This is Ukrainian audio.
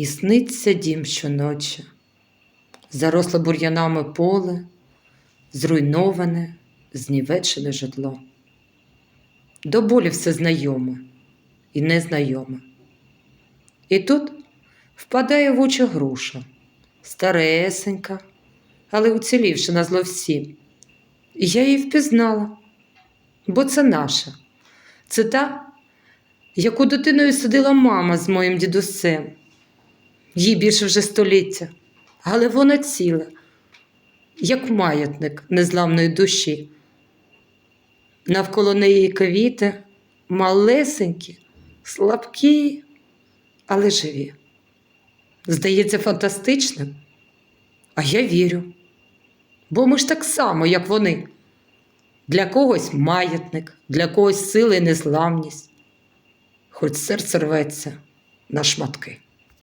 І сниться дім щоночі, заросле бур'янами поле, зруйноване, знівечене житло. До болі все знайоме і незнайоме. І тут впадає в очі груша, старесенька, але уцілівши на зло всім. І я її впізнала, бо це наша. Це та, яку дитиною сидила мама з моїм дідусем. Їй більше вже століття, але вона ціла, як маятник незламної душі. Навколо неї квіти малесенькі, слабкі, але живі. Здається, фантастичним, а я вірю. Бо ми ж так само, як вони. Для когось маятник, для когось сила і незламність, хоч серце рветься на шматки.